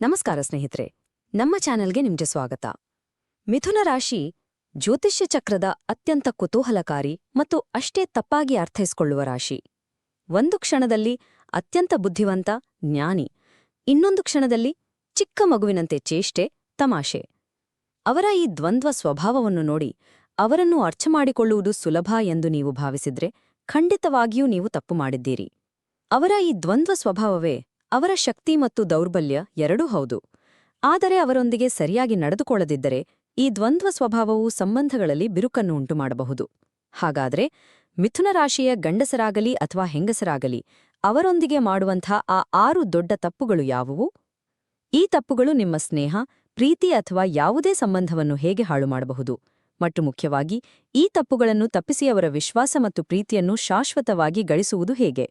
ನಮಸ್ಕಾರ ಸ್ನೇಹಿತರೆ, ನಮ್ಮ ಚಾನೆಲ್ಗೆ ನಿಮ್ಗೆ ಸ್ವಾಗತ. ಮಿಥುನ ರಾಶಿ ಜ್ಯೋತಿಷ್ಯ ಚಕ್ರದ ಅತ್ಯಂತ ಕುತೂಹಲಕಾರಿ ಮತ್ತು ಅಷ್ಟೇ ತಪ್ಪಾಗಿ ಅರ್ಥೈಸಿಕೊಳ್ಳುವ ರಾಶಿ. ಒಂದು ಕ್ಷಣದಲ್ಲಿ ಅತ್ಯಂತ ಬುದ್ಧಿವಂತ, ಜ್ಞಾನಿ, ಇನ್ನೊಂದು ಕ್ಷಣದಲ್ಲಿ ಚಿಕ್ಕ ಮಗುವಿನಂತೆ ಚೇಷ್ಟೆ, ತಮಾಷೆ. ಅವರ ಈ ದ್ವಂದ್ವ ಸ್ವಭಾವವನ್ನು ನೋಡಿ ಅವರನ್ನು ಅರ್ಥಮಾಡಿಕೊಳ್ಳುವುದು ಸುಲಭ ಎಂದು ನೀವು ಭಾವಿಸಿದ್ರೆ ಖಂಡಿತವಾಗಿಯೂ ನೀವು ತಪ್ಪು ಮಾಡಿದ್ದೀರಿ. ಅವರ ಈ ದ್ವಂದ್ವ ಸ್ವಭಾವವೇ ಅವರ ಶಕ್ತಿ ಮತ್ತು ದೌರ್ಬಲ್ಯ ಎರಡೂ ಹೌದು. ಆದರೆ ಅವರೊಂದಿಗೆ ಸರಿಯಾಗಿ ನಡೆದುಕೊಳ್ಳದಿದ್ದರೆ ಈ ದ್ವಂದ್ವ ಸ್ವಭಾವವು ಸಂಬಂಧಗಳಲ್ಲಿ ಬಿರುಕನ್ನು ಉಂಟುಮಾಡಬಹುದು. ಹಾಗಾದ್ರೆ ಮಿಥುನ ರಾಶಿಯ ಗಂಡಸರಾಗಲಿ ಅಥವಾ ಹೆಂಗಸರಾಗಲಿ, ಅವರೊಂದಿಗೆ ಮಾಡುವಂಥ ಆ ಆರು ದೊಡ್ಡ ತಪ್ಪುಗಳು ಯಾವುವು? ಈ ತಪ್ಪುಗಳು ನಿಮ್ಮ ಸ್ನೇಹ, ಪ್ರೀತಿ ಅಥವಾ ಯಾವುದೇ ಸಂಬಂಧವನ್ನು ಹೇಗೆ ಹಾಳು ಮಾಡಬಹುದು ಮತ್ತು ಮುಖ್ಯವಾಗಿ ಈ ತಪ್ಪುಗಳನ್ನು ತಪ್ಪಿಸಿ ಅವರ ವಿಶ್ವಾಸ ಮತ್ತು ಪ್ರೀತಿಯನ್ನು ಶಾಶ್ವತವಾಗಿ ಗಳಿಸುವುದು ಹೇಗೆ?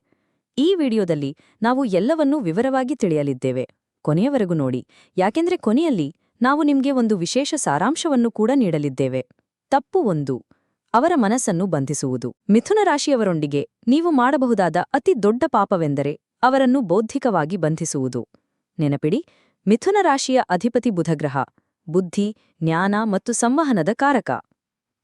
ಈ ವಿಡಿಯೋದಲ್ಲಿ ನಾವು ಎಲ್ಲವನ್ನೂ ವಿವರವಾಗಿ ತಿಳಿಯಲಿದ್ದೇವೆ. ಕೊನೆಯವರೆಗೂ ನೋಡಿ. ಯಾಕೆಂದ್ರೆ ಕೊನೆಯಲ್ಲಿ ನಾವು ನಿಮಗೆ ಒಂದು ವಿಶೇಷ ಸಾರಾಂಶವನ್ನು ಕೂಡ ನೀಡಲಿದ್ದೇವೆ. ತಪ್ಪು ಒಂದು. ಅವರ ಮನಸ್ಸನ್ನು ಬಂಧಿಸುವುದು. ಮಿಥುನ ರಾಶಿಯವರೊಂದಿಗೆ ನೀವು ಮಾಡಬಹುದಾದ ಅತಿ ದೊಡ್ಡ ಪಾಪವೆಂದರೆ ಅವರನ್ನು ಬೌದ್ಧಿಕವಾಗಿ ಬಂಧಿಸುವುದು. ನೆನಪಿಡಿ, ಮಿಥುನ ರಾಶಿಯ ಅಧಿಪತಿ ಬುಧಗ್ರಹ, ಬುದ್ಧಿ, ಜ್ಞಾನ ಮತ್ತು ಸಂವಹನದ ಕಾರಕ.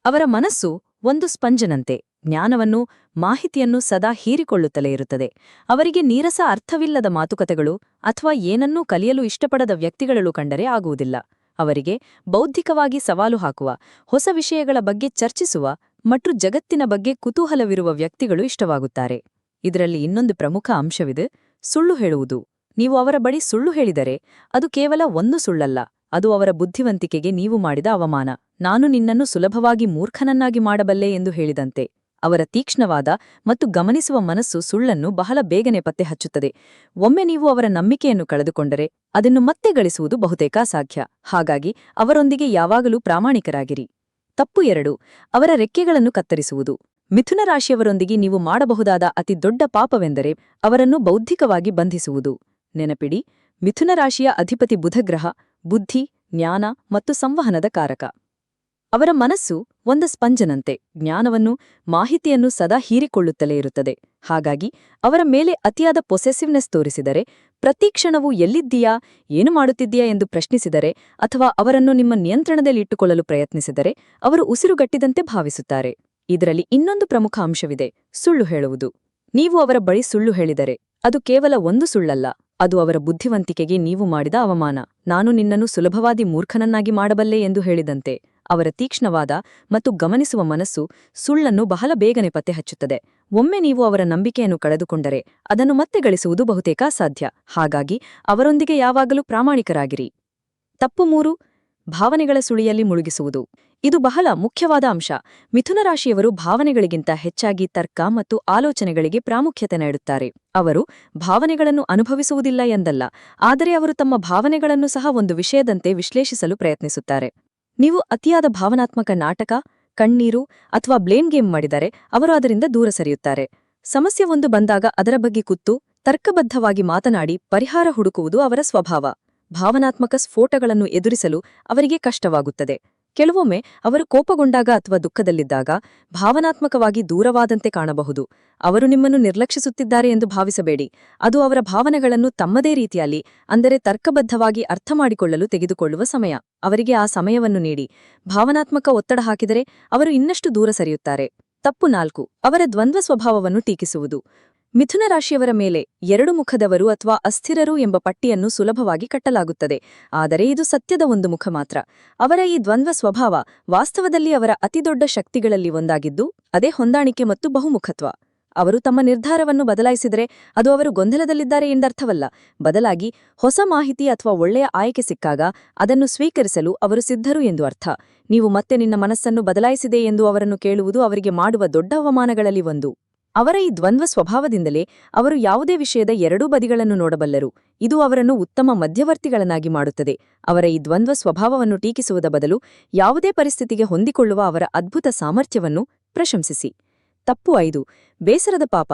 ಅವರ ಮನಸ್ಸು ಒಂದು ಸ್ಪಂಜನಂತೆ. ಜ್ಞಾನವನ್ನು, ಮಾಹಿತಿಯನ್ನು ಸದಾ ಹೀರಿಕೊಳ್ಳುತ್ತಲೇ ಇರುತ್ತದೆ. ಅವರಿಗೆ ನೀರಸ ಅರ್ಥವಿಲ್ಲದ ಮಾತುಕತೆಗಳು ಅಥವಾ ಏನನ್ನೂ ಕಲಿಯಲು ಇಷ್ಟಪಡದ ವ್ಯಕ್ತಿಗಳಲ್ಲೂ ಕಂಡರೆ ಆಗುವುದಿಲ್ಲ. ಅವರಿಗೆ ಬೌದ್ಧಿಕವಾಗಿ ಸವಾಲು ಹಾಕುವ, ಹೊಸ ವಿಷಯಗಳ ಬಗ್ಗೆ ಚರ್ಚಿಸುವ ಮತ್ತು ಜಗತ್ತಿನ ಬಗ್ಗೆ ಕುತೂಹಲವಿರುವ ವ್ಯಕ್ತಿಗಳು ಇಷ್ಟವಾಗುತ್ತಾರೆ. ಇದರಲ್ಲಿ ಇನ್ನೊಂದು ಪ್ರಮುಖ ಅಂಶವಿದೆ ಸುಳ್ಳು ಹೇಳುವುದು. ನೀವು ಅವರ ಬಳಿ ಸುಳ್ಳು ಹೇಳಿದರೆ ಅದು ಕೇವಲ ಒಂದು ಸುಳ್ಳಲ್ಲ, ಅದು ಅವರ ಬುದ್ಧಿವಂತಿಕೆಗೆ ನೀವು ಮಾಡಿದ ಅವಮಾನ. ನಾನು ನಿನ್ನನ್ನು ಸುಲಭವಾಗಿ ಮೂರ್ಖನನ್ನಾಗಿ ಮಾಡಬಲ್ಲೆ ಎಂದು ಹೇಳಿದಂತೆ. ಅವರ ತೀಕ್ಷ್ಣವಾದ ಮತ್ತು ಗಮನಿಸುವ ಮನಸ್ಸು ಸುಳ್ಳನ್ನು ಬಹಳ ಬೇಗನೆ ಪತ್ತೆ ಹಚ್ಚುತ್ತದೆ ಒಮ್ಮೆ ನೀವು ಅವರ ನಂಬಿಕೆಯನ್ನು ಕಳೆದುಕೊಂಡರೆ ಅದನ್ನು ಮತ್ತೆ ಗಳಿಸುವುದು ಬಹುತೇಕ ಸಾಧ್ಯ ಹಾಗಾಗಿ ಅವರೊಂದಿಗೆ ಯಾವಾಗಲೂ ಪ್ರಾಮಾಣಿಕರಾಗಿರಿ. ತಪ್ಪು ಎರಡು, ಅವರ ರೆಕ್ಕೆಗಳನ್ನು ಕತ್ತರಿಸುವುದು. ಮಿಥುನ ರಾಶಿಯವರೊಂದಿಗೆ ನೀವು ಮಾಡಬಹುದಾದ ಅತಿ ದೊಡ್ಡ ಪಾಪವೆಂದರೆ ಅವರನ್ನು ಬೌದ್ಧಿಕವಾಗಿ ಬಂಧಿಸುವುದು. ನೆನಪಿಡಿ, ಮಿಥುನ ರಾಶಿಯ ಅಧಿಪತಿ ಬುಧಗ್ರಹ, ಬುದ್ಧಿ, ಜ್ಞಾನ ಮತ್ತು ಸಂವಹನದ ಕಾರಕ. ಅವರ ಮನಸ್ಸು ಒಂದು ಸ್ಪಂಜನಂತೆ, ಜ್ಞಾನವನ್ನು, ಮಾಹಿತಿಯನ್ನು ಸದಾ ಹೀರಿಕೊಳ್ಳುತ್ತಲೇ ಇರುತ್ತದೆ. ಹಾಗಾಗಿ, ಅವರ ಮೇಲೆ ಅತಿಯಾದ ಪೊಸೆಸಿವ್ನೆಸ್ ತೋರಿಸಿದರೆ, ಪ್ರತಿ ಕ್ಷಣವು ಎಲ್ಲಿದ್ದೀಯಾ, ಏನು ಮಾಡುತ್ತಿದ್ದೀಯಾ ಎಂದು ಪ್ರಶ್ನಿಸಿದರೆ, ಅಥವಾ ಅವರನ್ನು ನಿಮ್ಮ ನಿಯಂತ್ರಣದಲ್ಲಿಟ್ಟುಕೊಳ್ಳಲು ಪ್ರಯತ್ನಿಸಿದರೆ, ಅವರು ಉಸಿರುಗಟ್ಟಿದಂತೆ ಭಾವಿಸುತ್ತಾರೆ. ಇದರಲ್ಲಿ ಇನ್ನೊಂದು ಪ್ರಮುಖ ಅಂಶವಿದೆ, ಸುಳ್ಳು ಹೇಳುವುದು. ನೀವು ಅವರ ಬಳಿ ಸುಳ್ಳು ಹೇಳಿದರೆ, ಅದು ಕೇವಲ ಒಂದು ಸುಳ್ಳಲ್ಲ, ಅದು ಅವರ ಬುದ್ಧಿವಂತಿಕೆಗೆ ನೀವು ಮಾಡಿದ ಅವಮಾನ. ನಾನು ನಿನ್ನನ್ನು ಸುಲಭವಾದಿ ಮೂರ್ಖನನ್ನಾಗಿ ಮಾಡಬಲ್ಲೆ ಎಂದು ಹೇಳಿದಂತೆ. ಅವರ ತೀಕ್ಷ್ಣವಾದ ಮತ್ತು ಗಮನಿಸುವ ಮನಸ್ಸು ಸುಳ್ಳನ್ನು ಬಹಳ ಬೇಗನೆ ಪತ್ತೆ ಹಚ್ಚುತ್ತದೆ. ಒಮ್ಮೆ ನೀವು ಅವರ ನಂಬಿಕೆಯನ್ನು ಕಳೆದುಕೊಂಡರೆ ಅದನ್ನು ಮತ್ತೆ ಗಳಿಸುವುದು ಬಹುತೇಕ ಸಾಧ್ಯ. ಹಾಗಾಗಿ ಅವರೊಂದಿಗೆ ಯಾವಾಗಲೂ ಪ್ರಾಮಾಣಿಕರಾಗಿರಿ. ತಪ್ಪು ಮೂರು, ಭಾವನೆಗಳ ಸುಳಿಯಲ್ಲಿ ಮುಳುಗಿಸುವುದು. ಇದು ಬಹಳ ಮುಖ್ಯವಾದ ಅಂಶ. ಮಿಥುನ ರಾಶಿಯವರು ಭಾವನೆಗಳಿಗಿಂತ ಹೆಚ್ಚಾಗಿ ತರ್ಕ ಮತ್ತು ಆಲೋಚನೆಗಳಿಗೆ ಪ್ರಾಮುಖ್ಯತೆ ನೀಡುತ್ತಾರೆ. ಅವರು ಭಾವನೆಗಳನ್ನು ಅನುಭವಿಸುವುದಿಲ್ಲ ಎಂದಲ್ಲ, ಆದರೆ ಅವರು ತಮ್ಮ ಭಾವನೆಗಳನ್ನು ಸಹ ಒಂದು ವಿಷಯದಂತೆ ವಿಶ್ಲೇಷಿಸಲು ಪ್ರಯತ್ನಿಸುತ್ತಾರೆ. ನೀವು ಅತಿಯಾದ ಭಾವನಾತ್ಮಕ ನಾಟಕ, ಕಣ್ಣೀರು ಅಥವಾ ಬ್ಲೇಮ್ ಗೇಮ್ ಮಾಡಿದರೆ ಅವರು ಅದರಿಂದ ದೂರ ಸರಿಯುತ್ತಾರೆ. ಸಮಸ್ಯೆ ಒಂದು ಬಂದಾಗ ಅದರ ಬಗ್ಗೆ ಕುತ್ತು ತರ್ಕಬದ್ಧವಾಗಿ ಮಾತನಾಡಿ ಪರಿಹಾರ ಹುಡುಕುವುದು ಅವರ ಸ್ವಭಾವ. ಭಾವನಾತ್ಮಕ ಸ್ಫೋಟಗಳನ್ನು ಎದುರಿಸಲು ಅವರಿಗೆ ಕಷ್ಟವಾಗುತ್ತದೆ. ಕೆಲವೊಮ್ಮೆ ಅವರು ಕೋಪಗೊಂಡಾಗ ಅಥವಾ ದುಃಖದಲ್ಲಿದ್ದಾಗ ಭಾವನಾತ್ಮಕವಾಗಿ ದೂರವಾದಂತೆ ಕಾಣಬಹುದು. ಅವರು ನಿಮ್ಮನ್ನು ನಿರ್ಲಕ್ಷಿಸುತ್ತಿದ್ದಾರೆ ಎಂದು ಭಾವಿಸಬೇಡಿ. ಅದು ಅವರ ಭಾವನೆಗಳನ್ನು ತಮ್ಮದೇ ರೀತಿಯಲ್ಲಿ, ಅಂದರೆ ತರ್ಕಬದ್ಧವಾಗಿ ಅರ್ಥಮಾಡಿಕೊಳ್ಳಲು ತೆಗೆದುಕೊಳ್ಳುವ ಸಮಯ. ಅವರಿಗೆ ಆ ಸಮಯವನ್ನು ನೀಡಿ. ಭಾವನಾತ್ಮಕ ಒತ್ತಡ ಹಾಕಿದರೆ ಅವರು ಇನ್ನಷ್ಟು ದೂರ ಸರಿಯುತ್ತಾರೆ. ತಪ್ಪು ನಾಲ್ಕು. ಅವರ ದ್ವಂದ್ವ ಸ್ವಭಾವವನ್ನು ಟೀಕಿಸುವುದು. ಮಿಥುನ ರಾಶಿಯವರ ಮೇಲೆ ಎರಡು ಮುಖದವರು ಅಥವಾ ಅಸ್ಥಿರರು ಎಂಬ ಪಟ್ಟಿಯನ್ನು ಸುಲಭವಾಗಿ ಕಟ್ಟಲಾಗುತ್ತದೆ. ಆದರೆ ಇದು ಸತ್ಯದ ಒಂದು ಮುಖ ಮಾತ್ರ. ಅವರ ಈ ದ್ವಂದ್ವ ಸ್ವಭಾವ ವಾಸ್ತವದಲ್ಲಿ ಅವರ ಅತಿದೊಡ್ಡ ಶಕ್ತಿಗಳಲ್ಲಿ ಒಂದಾಗಿದ್ದು, ಅದೇ ಹೊಂದಾಣಿಕೆ ಮತ್ತು ಬಹುಮುಖತ್ವ. ಅವರು ತಮ್ಮ ನಿರ್ಧಾರವನ್ನು ಬದಲಾಯಿಸಿದರೆ ಅದು ಅವರು ಗೊಂದಲದಲ್ಲಿದ್ದಾರೆ ಎಂದರ್ಥವಲ್ಲ. ಬದಲಾಗಿ ಹೊಸ ಮಾಹಿತಿ ಅಥವಾ ಒಳ್ಳೆಯ ಆಯ್ಕೆ ಸಿಕ್ಕಾಗ ಅದನ್ನು ಸ್ವೀಕರಿಸಲು ಅವರು ಸಿದ್ಧರು ಎಂದು ಅರ್ಥ. ನೀವು ಮತ್ತೆ ನಿನ್ನ ಮನಸ್ಸನ್ನು ಬದಲಾಯಿಸಿದೆ ಎಂದು ಅವರನ್ನು ಕೇಳುವುದು ಅವರಿಗೆ ಮಾಡುವ ದೊಡ್ಡ ಅವಮಾನಗಳಲ್ಲಿ ಒಂದು. ಅವರ ಈ ದ್ವಂದ್ವ ಸ್ವಭಾವದಿಂದಲೇ ಅವರು ಯಾವುದೇ ವಿಷಯದ ಎರಡೂ ಬದಿಗಳನ್ನು ನೋಡಬಲ್ಲರು. ಇದು ಅವರನ್ನು ಉತ್ತಮ ಮಧ್ಯವರ್ತಿಗಳನ್ನಾಗಿ ಮಾಡುತ್ತದೆ. ಅವರ ಈ ದ್ವಂದ್ವ ಸ್ವಭಾವವನ್ನು ಟೀಕಿಸುವುದ ಬದಲು ಯಾವುದೇ ಪರಿಸ್ಥಿತಿಗೆ ಹೊಂದಿಕೊಳ್ಳುವ ಅವರ ಅದ್ಭುತ ಸಾಮರ್ಥ್ಯವನ್ನು ಪ್ರಶಂಸಿಸಿ. ತಪ್ಪು ಐದು, ಬೇಸರದ ಪಾಪ.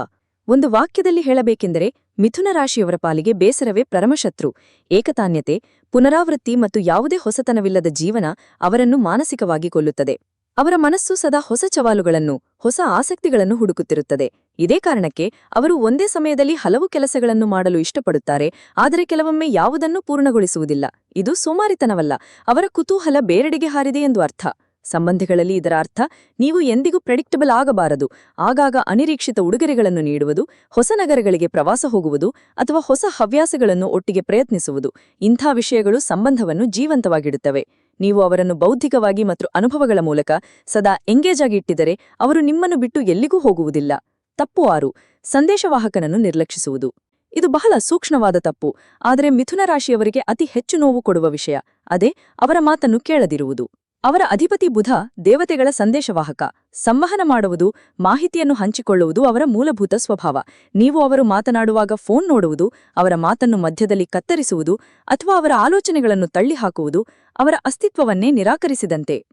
ಒಂದು ವಾಕ್ಯದಲ್ಲಿ ಹೇಳಬೇಕೆಂದರೆ ಮಿಥುನ ರಾಶಿಯವರ ಪಾಲಿಗೆ ಬೇಸರವೇ ಪರಮಶತ್ರು. ಏಕತಾನ್ಯತೆ, ಪುನರಾವೃತ್ತಿ ಮತ್ತು ಯಾವುದೇ ಹೊಸತನವಿಲ್ಲದ ಜೀವನ ಅವರನ್ನು ಮಾನಸಿಕವಾಗಿ ಕೊಲ್ಲುತ್ತದೆ. ಅವರ ಮನಸ್ಸು ಸದಾ ಹೊಸ ಸವಾಲುಗಳನ್ನು ಹೊಸ ಆಸಕ್ತಿಗಳನ್ನು ಹುಡುಕುತ್ತಿರುತ್ತದೆ. ಇದೇ ಕಾರಣಕ್ಕೆ ಅವರು ಒಂದೇ ಸಮಯದಲ್ಲಿ ಹಲವು ಕೆಲಸಗಳನ್ನು ಮಾಡಲು ಇಷ್ಟಪಡುತ್ತಾರೆ, ಆದರೆ ಕೆಲವೊಮ್ಮೆ ಯಾವುದನ್ನೂ ಪೂರ್ಣಗೊಳಿಸುವುದಿಲ್ಲ. ಇದು ಸೋಮಾರಿತನವಲ್ಲ, ಅವರ ಕುತೂಹಲ ಬೇರೆಡೆಗೆ ಹಾರಿದೆ ಎಂದು ಅರ್ಥ. ಸಂಬಂಧಿಗಳಲ್ಲಿ ಇದರ ಅರ್ಥ, ನೀವು ಎಂದಿಗೂ ಪ್ರೆಡಿಕ್ಟಬಲ್ ಆಗಬಾರದು. ಆಗಾಗ ಅನಿರೀಕ್ಷಿತ ಉಡುಗೊರೆಗಳನ್ನು ನೀಡುವುದು, ಹೊಸ ನಗರಗಳಿಗೆ ಪ್ರವಾಸ ಹೋಗುವುದು, ಅಥವಾ ಹೊಸ ಹವ್ಯಾಸಗಳನ್ನು ಒಟ್ಟಿಗೆ ಪ್ರಯತ್ನಿಸುವುದು, ಇಂಥ ವಿಷಯಗಳು ಸಂಬಂಧವನ್ನು ಜೀವಂತವಾಗಿಡುತ್ತವೆ. ನೀವು ಅವರನ್ನು ಬೌದ್ಧಿಕವಾಗಿ ಮತ್ತು ಅನುಭವಗಳ ಮೂಲಕ ಸದಾ ಎಂಗೇಜ್ ಆಗಿ ಇಟ್ಟಿದರೆ ಅವರು ನಿಮ್ಮನ್ನು ಬಿಟ್ಟು ಎಲ್ಲಿಗೂ ಹೋಗುವುದಿಲ್ಲ. ತಪ್ಪು ಆರು, ಸಂದೇಶವಾಹಕನನ್ನು ನಿರ್ಲಕ್ಷಿಸುವುದು. ಇದು ಬಹಳ ಸೂಕ್ಷ್ಮವಾದ ತಪ್ಪು, ಆದರೆ ಮಿಥುನ ರಾಶಿಯವರಿಗೆ ಅತಿ ಹೆಚ್ಚು ನೋವು ಕೊಡುವ ವಿಷಯ. ಅದೇ, ಅವರ ಮಾತನ್ನು ಕೇಳದಿರುವುದು. ಅವರ ಅಧಿಪತಿ ಬುಧ ದೇವತೆಗಳ ಸಂದೇಶವಾಹಕ. ಸಂವಹನ ಮಾಡುವುದು, ಮಾಹಿತಿಯನ್ನು ಹಂಚಿಕೊಳ್ಳುವುದು ಅವರ ಮೂಲಭೂತ ಸ್ವಭಾವ. ನೀವು ಅವರು ಮಾತನಾಡುವಾಗ ಫೋನ್ ನೋಡುವುದು, ಅವರ ಮಾತನ್ನು ಮಧ್ಯದಲ್ಲಿ ಕತ್ತರಿಸುವುದು ಅಥವಾ ಅವರ ಆಲೋಚನೆಗಳನ್ನು ತಳ್ಳಿಹಾಕುವುದು ಅವರ ಅಸ್ತಿತ್ವವನ್ನೇ ನಿರಾಕರಿಸಿದಂತೆ.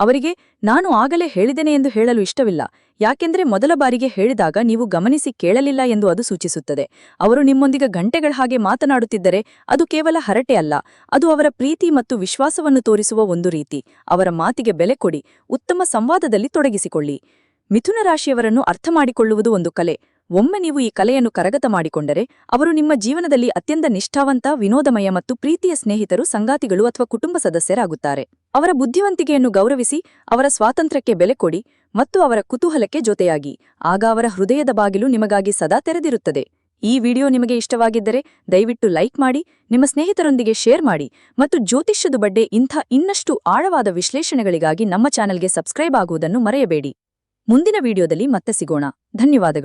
ಅವರಿಗೆ ನಾನು ಆಗಲೇ ಹೇಳಿದೆನೆ ಎಂದು ಹೇಳಲು ಇಷ್ಟವಿಲ್ಲ. ಯಾಕೆಂದರೆ ಮೊದಲ ಬಾರಿಗೆ ಹೇಳಿದಾಗ ನೀವು ಗಮನಿಸಿ ಕೇಳಲಿಲ್ಲ ಎಂದು ಅದು ಸೂಚಿಸುತ್ತದೆ. ಅವರು ನಿಮ್ಮೊಂದಿಗೆ ಗಂಟೆಗಳ ಹಾಗೆ ಮಾತನಾಡುತ್ತಿದ್ದರೆ ಅದು ಕೇವಲ ಹರಟೆ ಅಲ್ಲ. ಅದು ಅವರ ಪ್ರೀತಿ ಮತ್ತು ವಿಶ್ವಾಸವನ್ನು ತೋರಿಸುವ ಒಂದು ರೀತಿ. ಅವರ ಮಾತಿಗೆ ಬೆಲೆ ಕೊಡಿ. ಉತ್ತಮ ಸಂವಾದದಲ್ಲಿ ತೊಡಗಿಸಿಕೊಳ್ಳಿ. ಮಿಥುನ ರಾಶಿಯವರನ್ನು ಅರ್ಥಮಾಡಿಕೊಳ್ಳುವುದು ಒಂದು ಕಲೆ. ಒಮ್ಮೆ ನೀವು ಈ ಕಲೆಯನ್ನು ಕರಗತ ಮಾಡಿಕೊಂಡರೆ, ಅವರು ನಿಮ್ಮ ಜೀವನದಲ್ಲಿ ಅತ್ಯಂತ ನಿಷ್ಠಾವಂತ, ವಿನೋದಮಯ ಮತ್ತು ಪ್ರೀತಿಯ ಸ್ನೇಹಿತರು, ಸಂಗಾತಿಗಳು ಅಥವಾ ಕುಟುಂಬ ಸದಸ್ಯರಾಗುತ್ತಾರೆ. ಅವರ ಬುದ್ಧಿವಂತಿಕೆಯನ್ನು ಗೌರವಿಸಿ, ಅವರ ಸ್ವಾತಂತ್ರ್ಯಕ್ಕೆ ಬೆಲೆ ಕೊಡಿ ಮತ್ತು ಅವರ ಕುತೂಹಲಕ್ಕೆ ಜೊತೆಯಾಗಿ, ಆಗ ಅವರ ಹೃದಯದ ಬಾಗಿಲು ನಿಮಗಾಗಿ ಸದಾ ತೆರೆದಿರುತ್ತದೆ. ಈ ವಿಡಿಯೋ ನಿಮಗೆ ಇಷ್ಟವಾಗಿದ್ದರೆ, ದಯವಿಟ್ಟು ಲೈಕ್ ಮಾಡಿ, ನಿಮ್ಮ ಸ್ನೇಹಿತರೊಂದಿಗೆ ಶೇರ್ ಮಾಡಿ ಮತ್ತು ಜ್ಯೋತಿಷ್ಯದ ಬಡ್ಡೆ ಇಂಥ ಇನ್ನಷ್ಟು ಆಳವಾದ ವಿಶ್ಲೇಷಣೆಗಳಿಗಾಗಿ ನಮ್ಮ ಚಾನೆಲ್ಗೆ ಸಬ್ಸ್ಕ್ರೈಬ್ ಆಗುವುದನ್ನು ಮರೆಯಬೇಡಿ. ಮುಂದಿನ ವಿಡಿಯೋದಲ್ಲಿ ಮತ್ತೆ ಸಿಗೋಣ. ಧನ್ಯವಾದಗಳು.